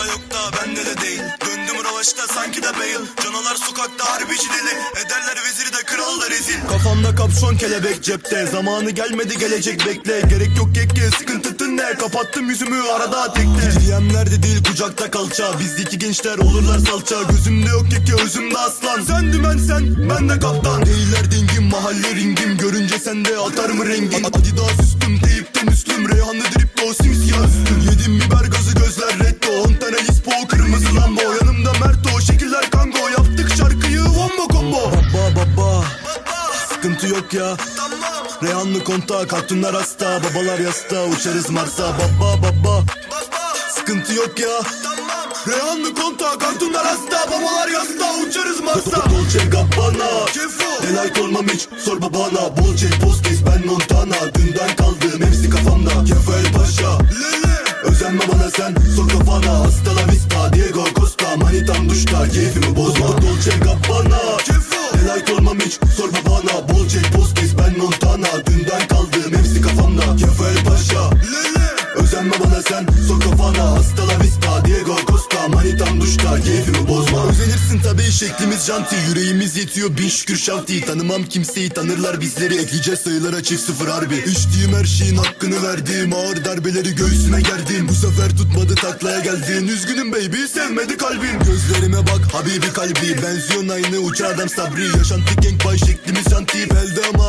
Onda yok da bende de değil. Döndüm ravaşta sanki de Bale Canalar sokakta harbici deli. Ederler veziri de kral da rezil. Kafamda kapşon kelebek cepte. Zamanı gelmedi gelecek bekle. Gerek yok kekke sıkıntı ne Kapattım yüzümü arada tekte. DM'lerde değil kucakta kalça. Bizdeki gençler olurlar salça. Gözümde yok keke özümde aslan. Sen dümen sen ben de kaptan. Değiller dingim mahalle ringim. Görünce sende atar mı rengin Adidas üstüm teyipten üstüm Reyhanlı drip o simsiyah üstüm. Yedim biber gazı wombo combo. Baba baba. Sıkıntı yok ya. Reyhanlı konta kartunlar hasta. Babalar yasta uçarız Mars'a. Baba baba. Sıkıntı yok ya. Reyhanlı konta kartunlar hasta. Babalar yasta uçarız Mars'a. Dolce Gabbana Delight olmam hiç sor babana. Bolce Postes ben Montana. Dünden kaldığım hepsi kafamda. Kefel Paşa Özenme bana sen. Sor kafana Hasta la vista. Diego Costa Manitam duşta. Keyfimi bozma. Dolce Gabbana. Delight Özenme bana sen sor kafana Hasta la vista Diego Costa Manitam duşta keyfimi bozma. Özenirsin tabii şeklimiz janti Yüreğimiz yetiyor bin şükür şanti. Tanımam kimseyi tanırlar bizleri Ekleyeceğiz sayılara çift sıfır harbi. İçtiğim her şeyin hakkını verdim Ağır darbeleri göğsüme gerdim. Bu sefer tutmadı taklaya geldin Üzgünüm baby sevmedi kalbim. Gözlerime bak habibi kalbi Benziyon aynı uçar adam sabri. Yaşantı gang bay şeklimiz janti Belde emanet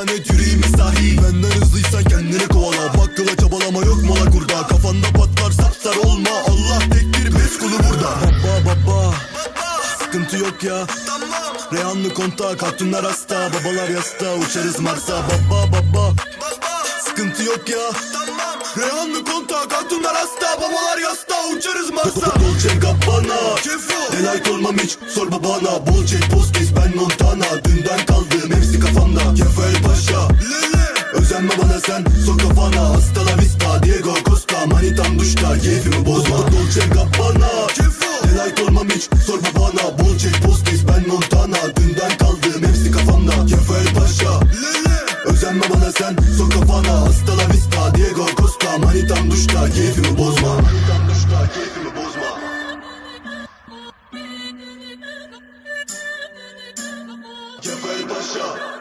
Kafanda patlar sapsar olma. Allah tektir beş kulu burada. Baba baba. Sıkıntı yok ya. Reyhanlı konta kartunlar hasta Babalar yasta uçarız Mars'a. Baba baba. Sıkıntı yok ya. Reyhanlı konta kartunlar hasta Babalar yasta uçarız Mars'a. Dolce Gabbana Delight olmam hiç. Sor babana. Bolce Postes ben Montana. Dünden kaldığım hepsi kafamda. Kefel Paşa. Özenme bana sen sor kafana. Hasta la vista Diego Manitam duşta keyfimi bozma Dolce Gabbana. Delight olmam hiç sor babana Bolce Postes ben Montana. Dünden kaldığım hepsi kafamda. Kefel Paşa. Özenme bana sen sor kafana. Hasta la vista Diego Costa. Manitam duşta keyfimi bozma. Manitam duşta keyfimi bozma. Kefel Paşa